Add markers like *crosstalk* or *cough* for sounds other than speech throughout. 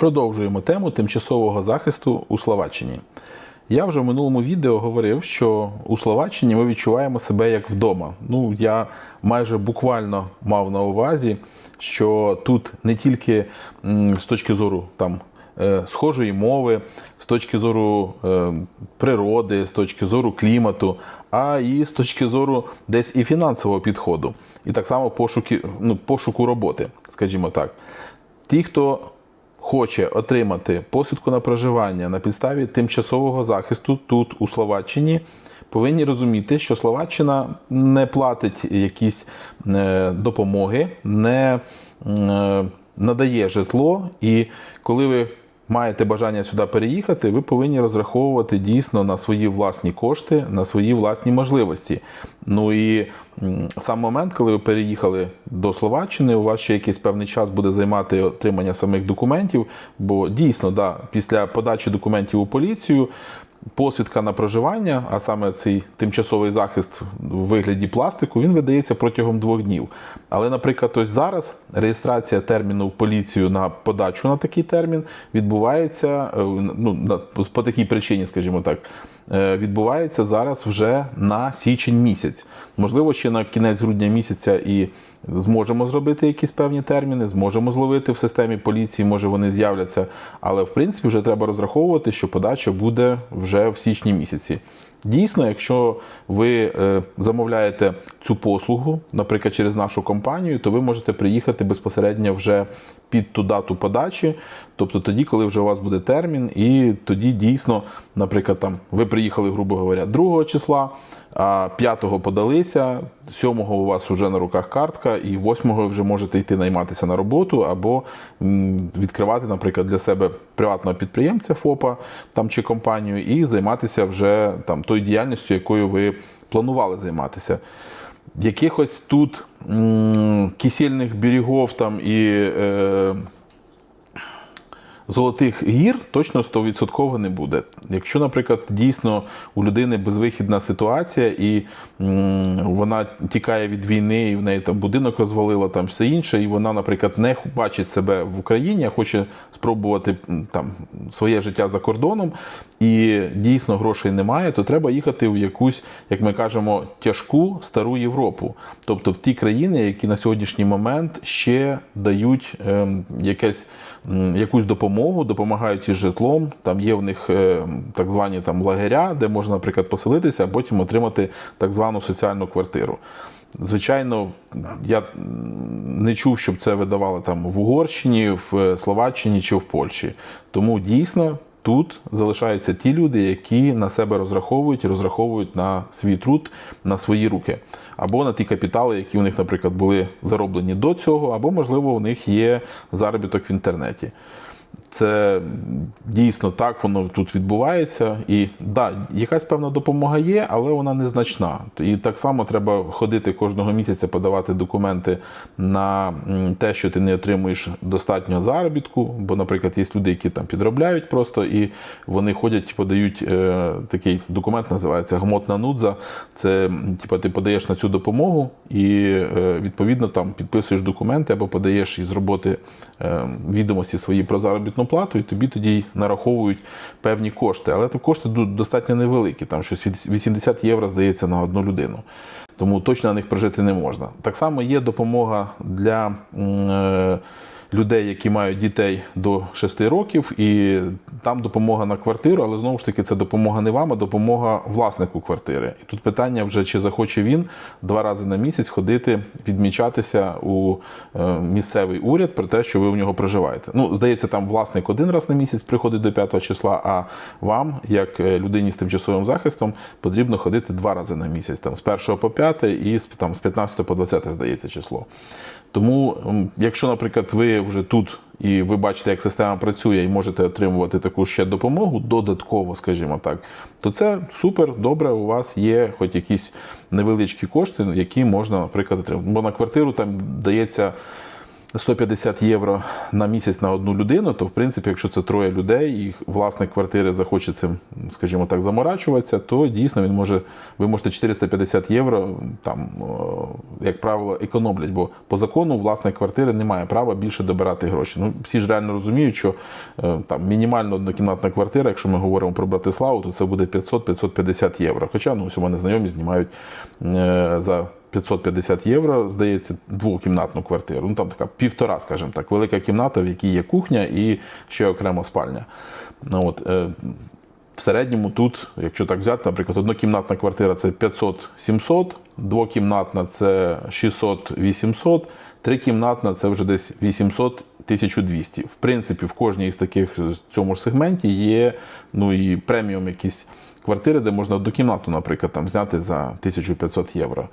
Продовжуємо тему тимчасового захисту у Словаччині. Я вже в минулому відео говорив, що у Словаччині ми відчуваємо себе як вдома. Ну, я майже буквально мав на увазі, що тут не тільки з точки зору там. е, Схожої мови, з точки зору е, природи, з точки зору клімату, а і з точки зору десь і фінансового підходу, і так само пошуки, ну, пошуку роботи, скажімо так. Ті, хто хоче отримати посвідку на проживання на підставі тимчасового захисту тут, у Словаччині, повинні розуміти, що Словаччина не платить якісь е, допомоги, не е, надає житло, і коли ви маєте бажання сюди переїхати, ви повинні розраховувати дійсно на свої власні кошти, на свої власні можливості. Ну і сам момент, коли ви переїхали до Словаччини, у вас ще якийсь певний час буде займати отримання самих документів, бо дійсно, да, після подачі документів у поліцію. Посвідка на проживання, а саме цей тимчасовий захист у вигляді пластику, він видається протягом двох днів. Але, наприклад, ось зараз реєстрація терміну в поліцію на подачу на такий термін відбувається е, ну, по такій причині, скажімо так, е, відбувається зараз вже на січень місяць. Можливо, ще на кінець грудня місяця і зможемо зробити якісь певні терміни, зможемо зловити в системі поліції, може вони з'являться. Але в принципі вже треба розраховувати, що подача буде вже в січні місяці. Дійсно, якщо ви е, замовляєте цю послугу, наприклад, через нашу компанію, то ви можете приїхати безпосередньо вже під ту дату подачі, тобто тоді, коли вже у вас буде термін, і тоді дійсно, наприклад, там ви приїхали, грубо говоря, 2 числа, а 5-го подалися, 7-го у вас вже на руках картка, і 8-го ви вже можете йти найматися на роботу або відкривати, наприклад, для себе приватного підприємця ФОПа там чи компанію і займатися вже там тою діяльністю, якою ви планували займатися. Якихось тут м, кисельних берегов там і е, золотих гір точно 100% не буде. Якщо, наприклад, дійсно у людини безвихідна ситуація, і вона тікає від війни, і в неї там будинок розвалило, там все інше, і вона, наприклад, не бачить себе в Україні, а хоче спробувати там своє життя за кордоном, і дійсно грошей немає, то треба їхати в якусь, як ми кажемо, тяжку стару Європу, тобто в ті країни, які на сьогоднішній момент ще дають ем, якесь, якусь допомогу, допомагають із житлом. Там є в них е, так звані там лагеря, де можна, наприклад, поселитися, а потім отримати так звану соціальну квартиру. Звичайно, я не чув, щоб це видавали там в Угорщині, в Словаччині чи в Польщі. Тому дійсно тут залишаються ті люди, які на себе розраховують і розраховують на свій труд, на свої руки, або на ті капітали, які у них, наприклад, були зароблені до цього, або, можливо, у них є заробіток в інтернеті. Це дійсно так воно тут відбувається. І да, якась певна допомога є, але вона незначна. І так само треба ходити кожного місяця, подавати документи на те, що ти не отримуєш достатньо заробітку. Бо, наприклад, є люди, які там підробляють просто і вони ходять, подають е, такий документ, називається гмотна нудза. Це типу, ти подаєш на цю допомогу і е, відповідно там підписуєш документи або подаєш із роботи е, відомості свої про заробітну плату, і тобі тоді нараховують певні кошти. Але це кошти достатньо невеликі, там щось 80 євро здається на одну людину. Тому точно на них прожити не можна. Так само є допомога для. Людей, які мають дітей до 6 років, і там допомога на квартиру, але знову ж таки це допомога не вам, а допомога власнику квартири. І тут питання вже чи захоче він два рази на місяць ходити, відмічатися у е, місцевий уряд про те, що ви в нього проживаєте. Ну, здається, там власник один раз на місяць приходить до 5 числа, а вам, як е, людині з тимчасовим захистом, потрібно ходити два рази на місяць, там з 1 по 5 і з, там, з 15 по 20, здається, число. Тому, якщо, наприклад, ви вже тут і ви бачите, як система працює, і можете отримувати таку ще допомогу додатково, скажімо так, то це супер, добре. У вас є хоч якісь невеличкі кошти, які можна, наприклад, отримати. Бо на квартиру там дається 150 євро на місяць на одну людину, то в принципі, якщо це троє людей, і власник квартири захоче цим, скажімо так, заморачуватися, то дійсно він може, ви можете 450 євро там, як правило, економлять, бо по закону власник квартири не має права більше добирати гроші. Ну, всі ж реально розуміють, що е, там мінімально однокімнатна квартира, якщо ми говоримо про Братиславу, то це буде 500-550 євро. Хоча ну, ось у мене знайомі знімають е, за 550 євро, здається, двокімнатну квартиру. Ну там така півтора, скажімо так, велика кімната, в якій є кухня і ще окремо спальня. Ну, от, е, в середньому тут, якщо так взяти, наприклад, однокімнатна квартира це 500-700, двокімнатна це 600-800, трикімнатна це вже десь 800-1200. В принципі, в кожній із таких в цьому ж сегменті є ну і преміум якісь квартири, де можна однокімнату, наприклад, там зняти за 1500 євро.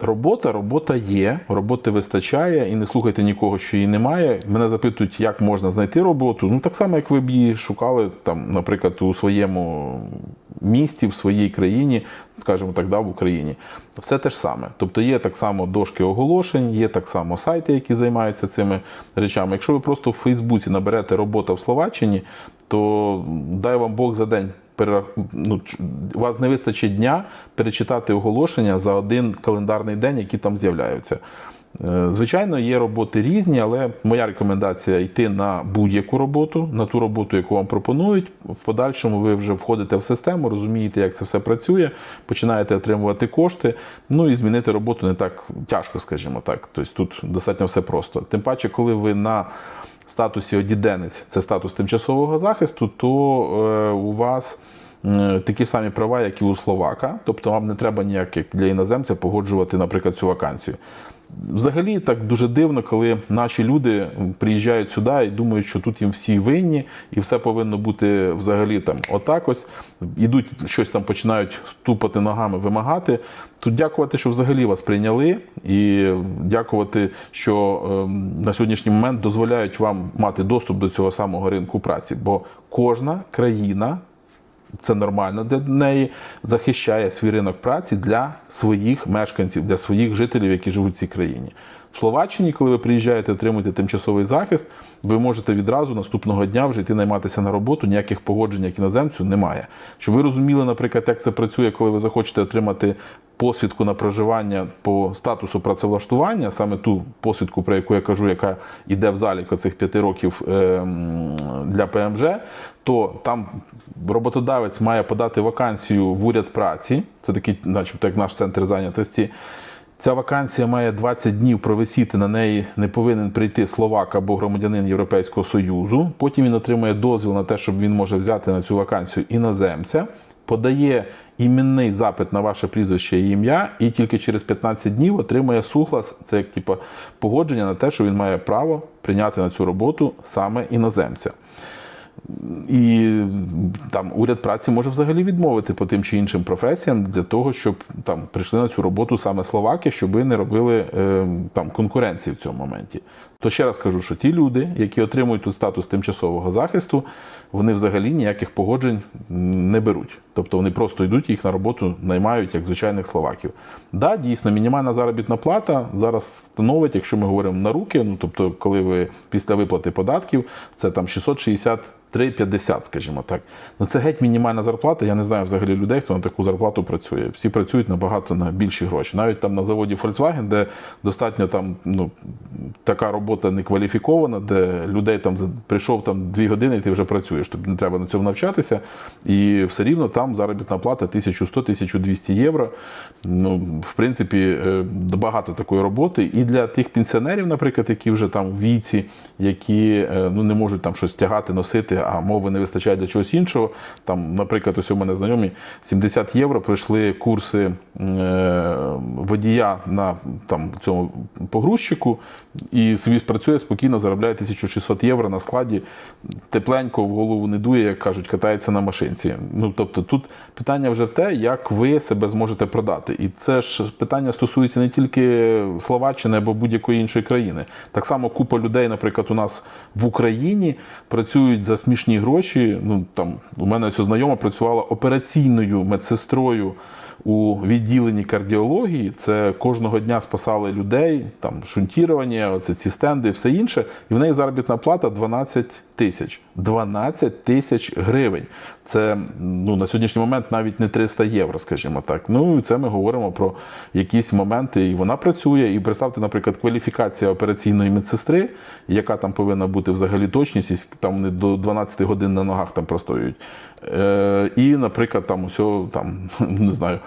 Робота, робота є, роботи вистачає, і не слухайте нікого, що її немає. Мене запитують, як можна знайти роботу. Ну так само, як ви б її шукали, там, наприклад, у своєму місті, в своїй країні, скажімо так, да, в Україні. Все те ж саме. Тобто є так само дошки оголошень, є так само сайти, які займаються цими речами. Якщо ви просто в Фейсбуці наберете робота в Словаччині, то дай вам Бог за день ну, у вас не вистачить дня перечитати оголошення за один календарний день, які там з'являються. Е, Звичайно, є роботи різні, але моя рекомендація йти на будь-яку роботу, на ту роботу, яку вам пропонують. В подальшому ви вже входите в систему, розумієте, як це все працює, починаєте отримувати кошти. Ну і змінити роботу не так тяжко, скажімо так. Тобто тут достатньо все просто. Тим паче, коли ви на статусі одіденець, це статус тимчасового захисту, то е, у вас е, такі самі права, як і у словака. Тобто вам не треба ніяк як для іноземця погоджувати, наприклад, цю вакансію. Взагалі так дуже дивно, коли наші люди приїжджають сюди і думають, що тут їм всі винні, і все повинно бути взагалі там отак ось. Ідуть щось там починають ступати ногами, вимагати. Тут дякувати, що взагалі вас прийняли, і дякувати, що ем, на сьогоднішній момент дозволяють вам мати доступ до цього самого ринку праці. Бо кожна країна це нормально для неї, захищає свій ринок праці для своїх мешканців, для своїх жителів, які живуть в цій країні. В Словаччині, коли ви приїжджаєте отримуєте тимчасовий захист, ви можете відразу наступного дня вже йти найматися на роботу, ніяких погоджень як іноземцю немає. Щоб ви розуміли, наприклад, як це працює, коли ви захочете отримати посвідку на проживання по статусу працевлаштування, саме ту посвідку, про яку я кажу, яка йде в залік цих п'яти років ем, для ПМЖ, то там роботодавець має подати вакансію в уряд праці. Це такий, начебто, як наш центр зайнятості. Ця вакансія має 20 днів провисіти на неї не повинен прийти словак або громадянин Європейського Союзу. Потім він отримує дозвіл на те, щоб він може взяти на цю вакансію іноземця, подає іменний запит на ваше прізвище і ім'я, і тільки через 15 днів отримує суглас, це як типу, погодження на те, що він має право прийняти на цю роботу саме іноземця. І там уряд праці може взагалі відмовити по тим чи іншим професіям для того, щоб там прийшли на цю роботу саме словаки, щоб не робили е, там конкуренції в цьому моменті. То ще раз кажу, що ті люди, які отримують тут статус тимчасового захисту, вони взагалі ніяких погоджень не беруть. Тобто вони просто йдуть їх на роботу, наймають як звичайних словаків. Да, дійсно, мінімальна заробітна плата зараз становить, якщо ми говоримо на руки, ну тобто, коли ви після виплати податків, це там 660 3,50, скажімо так. Ну це геть мінімальна зарплата. Я не знаю взагалі людей, хто на таку зарплату працює. Всі працюють набагато на більші гроші. Навіть там на заводі Volkswagen, де достатньо там ну, така робота не кваліфікована, де людей там прийшов там дві години, і ти вже працюєш. Тобі не треба на цьому навчатися. І все рівно там заробітна плата 1100-1200 євро. Ну, в принципі, е, багато такої роботи. І для тих пенсіонерів, наприклад, які вже там в віці, які е, ну, не можуть там щось тягати, носити, а мови не вистачає для чогось іншого. Там, наприклад, ось у мене знайомі 70 євро пройшли курси е, водія на там, цьому погрузчику і собі працює спокійно, заробляє 1600 євро на складі, тепленько в голову не дує, як кажуть, катається на машинці. Ну, тобто тут питання вже в те, як ви себе зможете продати. І це ж питання стосується не тільки Словаччини або будь-якої іншої країни. Так само купа людей, наприклад, у нас в Україні працюють за смішні гроші. Ну там у мене ось знайома працювала операційною медсестрою у відділенні кардіології. Це кожного дня спасали людей, там шунтірування, оце ці стенди, все інше. І в неї заробітна плата 12 тисяч. 12 тисяч гривень. Це ну, на сьогоднішній момент навіть не 300 євро, скажімо так. Ну і це ми говоримо про якісь моменти. І вона працює. І представте, наприклад, кваліфікація операційної медсестри, яка там повинна бути взагалі точність, і там вони до 12 годин на ногах там простоюють. Е, і, наприклад, там усе, там, *laughs* не знаю,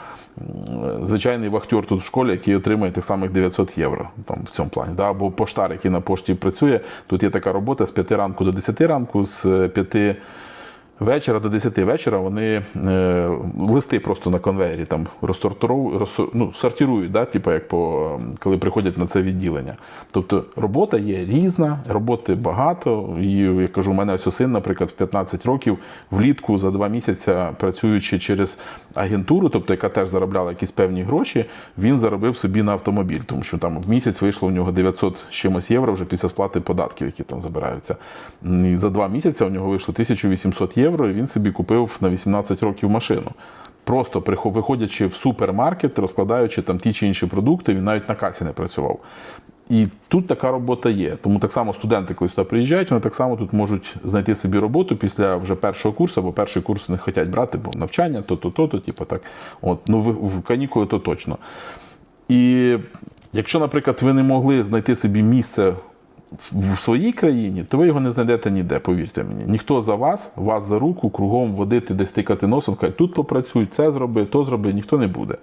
звичайний вахтер тут в школі, який отримує тих самих 900 євро там, в цьому плані. Да? Або поштар, який на пошті працює. Тут є така робота з 5 ранку до 10 ранку, з 5 вечора до 10 вечора вони е, листи просто на конвейері там ну, сортирують, да? типу, як по, коли приходять на це відділення. Тобто робота є різна, роботи багато. І я кажу, у мене ось син, наприклад, в 15 років влітку за два місяці працюючи через агентуру, тобто яка теж заробляла якісь певні гроші, він заробив собі на автомобіль, тому що там в місяць вийшло у нього 900 з чимось євро вже після сплати податків, які там забираються. І за два місяці у нього вийшло 1800 євро, і він собі купив на 18 років машину. Просто виходячи в супермаркет, розкладаючи там ті чи інші продукти, він навіть на касі не працював. І тут така робота є. Тому так само студенти, коли сюди приїжджають, вони так само тут можуть знайти собі роботу після вже першого курсу, бо перший курс не хочуть брати, бо навчання, то, то, то, то, типу так. От, ну, в канікули то точно. І якщо, наприклад, ви не могли знайти собі місце в своїй країні, то ви його не знайдете ніде, повірте мені. Ніхто за вас, вас за руку, кругом водити, десь тикати носом, каже, тут попрацюй, це зроби, то зроби, ніхто не буде.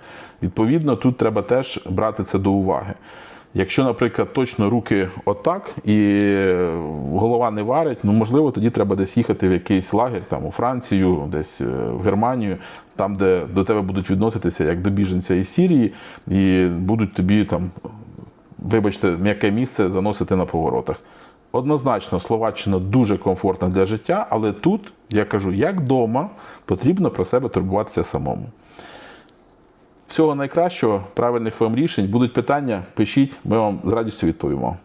Відповідно, тут треба теж брати це до уваги. Якщо, наприклад, точно руки отак і голова не варить, ну можливо, тоді треба десь їхати в якийсь лагерь, там у Францію, десь е, в Германію, там, де до тебе будуть відноситися як до біженця із Сірії, і будуть тобі там вибачте, м'яке місце заносити на поворотах. Однозначно, Словаччина дуже комфортна для життя, але тут, я кажу, як вдома, потрібно про себе турбуватися самому. Всього найкращого, правильних вам рішень. Будуть питання, пишіть, ми вам з радістю відповімо.